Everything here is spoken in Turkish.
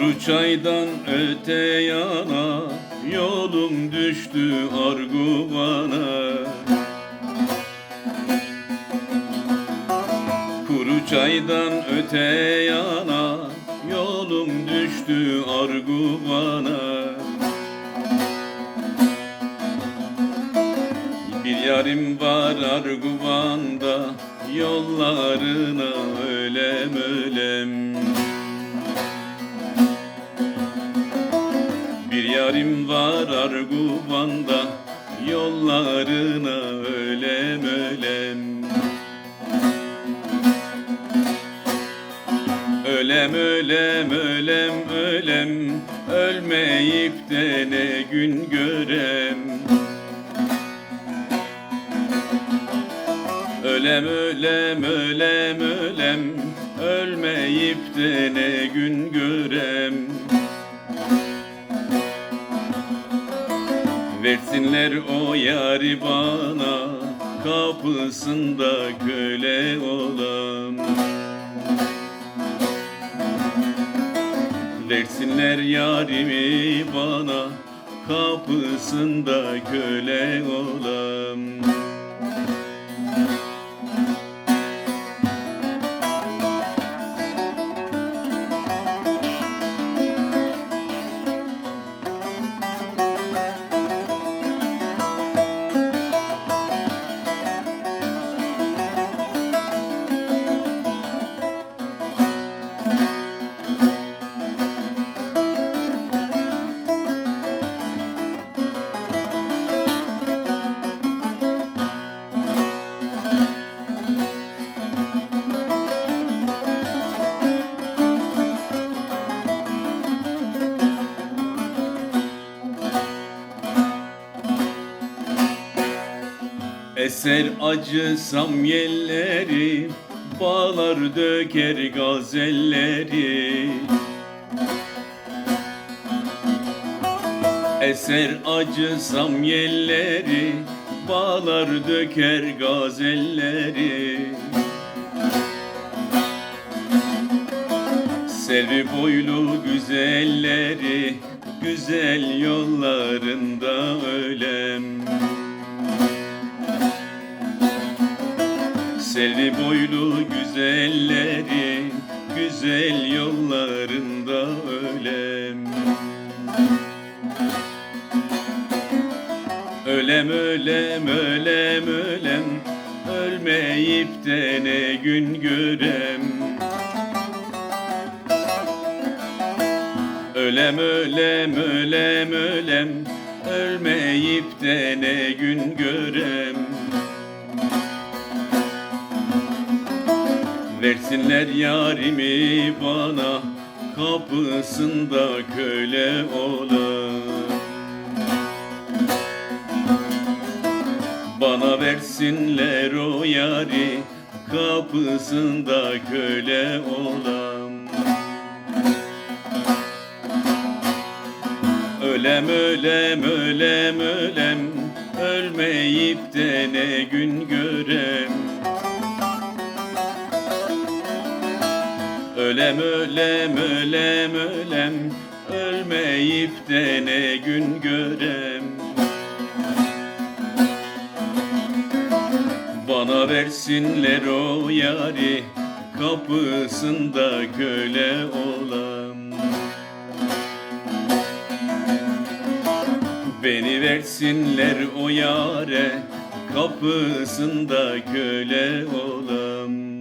Kuru çaydan öte yana Yolum düştü Arguvan'a Kuru çaydan öte yana Yolum düştü Arguvan'a Bir yarim var Arguvan'da Yollarına ölem ölem yarim var Arguvan'da Yollarına ölem ölem. Ölem ölem ölem ölem Ölmeyip de ne gün görem. Ölem ölem ölem ölem Ölmeyip de ne gün görem Versinler o yari bana Kapısında köle olam. Versinler yarimi bana Kapısında köle olam Eser acı samyelleri Bağlar döker gazelleri. Eser acı samyelleri Bağlar döker gazelleri. Selvi boylu güzelleri Güzel yollarında ölem Selvi boylu güzelleri Güzel yollarında ölem. Ölem ölem ölem ölem Ölmeyip de ne gün görem. Ölem ölem ölem ölem Ölmeyip de ne gün görem Versinler yarimi bana Kapısında köle olan Bana versinler o yari Kapısında köle olan Ölem ölem ölem ölem Ölmeyip de ne gün görem Ölem ölem ölem ölem. Ölmeyip de ne gün görem? Bana versinler o yari Kapısında köle olam. Beni versinler o yare Kapısında köle olam